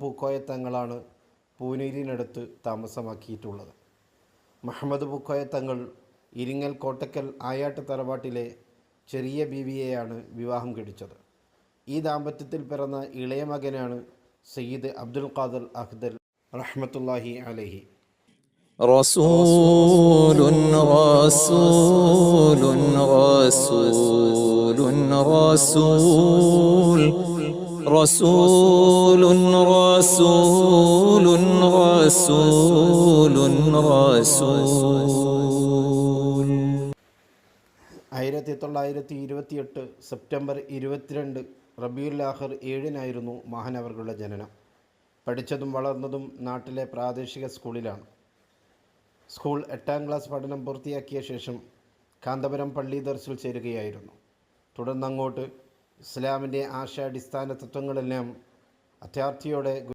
പൂക്കോയത്തങ്ങളാണ് പൂനൂരിനടുത്ത് താമസമാക്കിയിട്ടുള്ളത് മുഹമ്മദ് പൂക്കോയത്തങ്ങൾ ഇരിങ്ങൽ കോട്ടക്കൽ ആയാട്ട് തറവാട്ടിലെ ചെറിയ ബീവിയെയാണ് വിവാഹം കഴിച്ചത് ഈ ദാമ്പത്യത്തിൽ പിറന്ന ഇളയ മകനാണ് സയ്യിദ് അബ്ദുൽ ഖാദർ അഹ്ദൽ റഹ്മത്തുല്ലാഹി അലഹി رسول رسول رسول رسول رسول رسول رسول رسول ആയിരത്തി തൊള്ളായിരത്തി ഇരുപത്തിയെട്ട് സെപ്റ്റംബർ ഇരുപത്തിരണ്ട് റബിയുൽ ആഖർ ഏഴിനായിരുന്നു മഹാനവറുകളുടെ ജനനം പഠിച്ചതും വളർന്നതും നാട്ടിലെ പ്രാദേശിക സ്കൂളിലാണ് സ്കൂൾ എട്ടാം ക്ലാസ് പഠനം പൂർത്തിയാക്കിയ ശേഷം കാന്തപുരം പള്ളി ദർസിൽ ചേരുകയായിരുന്നു തുടർന്നങ്ങോട്ട് ഇസ്ലാമിന്റെ ആശയാടിസ്ഥാന തത്വങ്ങളെല്ലാം അത്യാർത്ഥിയോടെ